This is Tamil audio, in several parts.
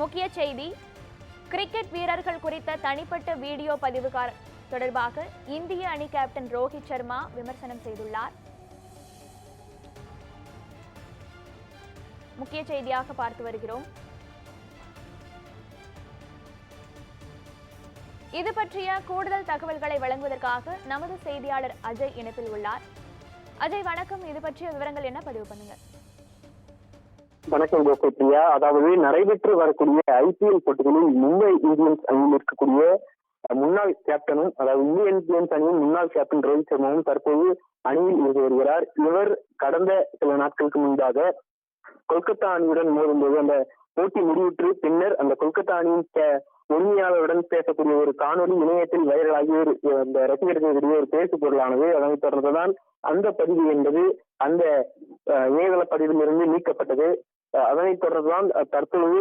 முக்கிய செய்தி கிரிக்கெட் வீரர்கள் குறித்த தனிப்பட்ட வீடியோ பதிவு தொடர்பாக இந்திய அணி கேப்டன் ரோஹித் சர்மா விமர்சனம் செய்துள்ளார். முக்கிய செய்தியாக பார்த்து வருகிறோம். இது பற்றிய கூடுதல் தகவல்களை வழங்குவதற்காக நமது செய்தியாளர் அஜய் இணைப்பில் உள்ளார். அஜய் வணக்கம். இது பற்றிய விவரங்கள் என்ன? பதிவு பண்ணுங்க வணக்கம் கோகுப்ரியா அதாவது நடைபெற்று வரக்கூடிய ஐபிஎல் போட்டிகளில் மும்பை இந்தியன்ஸ் அணியில் இருக்கக்கூடிய முன்னாள் கேப்டனும் அதாவது இந்திய இந்தியன்ஸ் அணியின் முன்னாள் கேப்டன் ரோஹித் சர்மாவும் தற்போது அணியில் இருந்து வருகிறார். இவர் கடந்த சில நாட்களுக்கு முன்பாக கொல்கத்தா அணியுடன் மோதும்போது அந்த போட்டி முடிவுற்று பின்னர் அந்த கொல்கத்தா அணியின் உரிமையாளருடன் பேசக்கூடிய ஒரு காணொலி இணையத்தில் வைரலாகி ஒரு அந்த ரசிகர்களுடைய ஒரு பேசு பொருளானது. அதனைத் தொடர்ந்துதான் அந்த பதிவு என்பது அந்த அஹ், இணையதள பதிவிலிருந்து நீக்கப்பட்டது. அதனைத் தொடர்ந்துதான் தற்பொழுது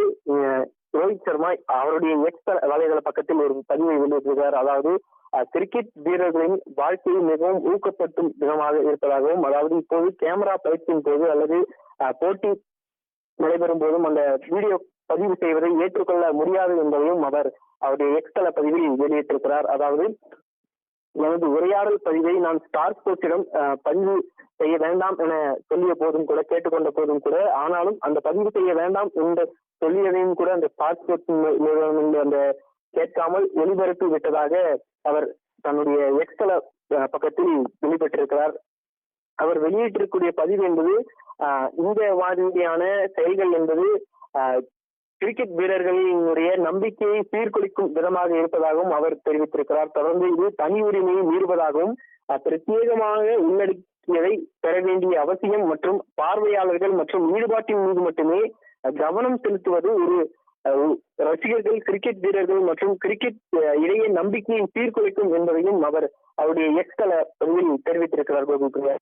ரோஹித் சர்மா அவருடைய எக்ஸ் வலைதள பக்கத்தில் ஒரு பதிவை வெளியிட்டிருக்கிறார். அதாவது கிரிக்கெட் வீரர்களின் வாழ்க்கையை மிகவும் ஊக்கப்படுத்தும் விதமாக இருப்பதாகவும் அதாவது இப்போது கேமரா பயிற்சியின் போது அல்லது அஹ், போட்டி நடைபெறும் போதும் அந்த வீடியோ பதிவு செய்வதை ஏற்றுக்கொள்ள முடியாது என்பதையும் அவர் அவருடைய எக்ஸ்தல பதிவில் வெளியிட்டிருக்கிறார். அதாவது எனது உரையாடல் பதிவை நான் ஸ்டார் ஸ்போர்ட்ஸிடம் பதிவு செய்ய வேண்டாம் என சொல்லிய போதும் கூட கேட்டுக்கொண்ட போதும் கூட ஆனாலும் அந்த பதிவு செய்ய வேண்டாம் என்று சொல்லியதையும் கூட அந்த ஸ்டார் ஸ்போர்ட்ஸ் நிறுவனம் அந்த கேட்காமல் ஒளிபரப்பி விட்டதாக அவர் தன்னுடைய எக்ஸ்தல பக்கத்தில் வெளிப்பட்டிருக்கிறார். அவர் வெளியிட்டிருக்கக்கூடிய பதிவு என்பது ஆஹ், இந்த மாதிரியான செயல்கள் என்பது ஆஹ், கிரிக்கெட் வீரர்களினுடைய நம்பிக்கையை சீர்குலைக்கும் விதமாக இருப்பதாகவும் அவர் தெரிவித்திருக்கிறார். தொடர்ந்து இது தனி உரிமையை மீறுவதாகவும் பிரத்யேகமாக உள்ளடக்கியதை பெற வேண்டிய அவசியம் மற்றும் பார்வையாளர்கள் மற்றும் ஈடுபாட்டின் மீது மட்டுமே கவனம் செலுத்துவது ஒரு ரசிகர்கள் கிரிக்கெட் வீரர்கள் மற்றும் கிரிக்கெட் இடையே நம்பிக்கையை சீர்குலைக்கும் என்பதையும் அவர் அவருடைய எக்ஸ் தள பதிவில் தெரிவித்திருக்கிறார் கோபிபிரியா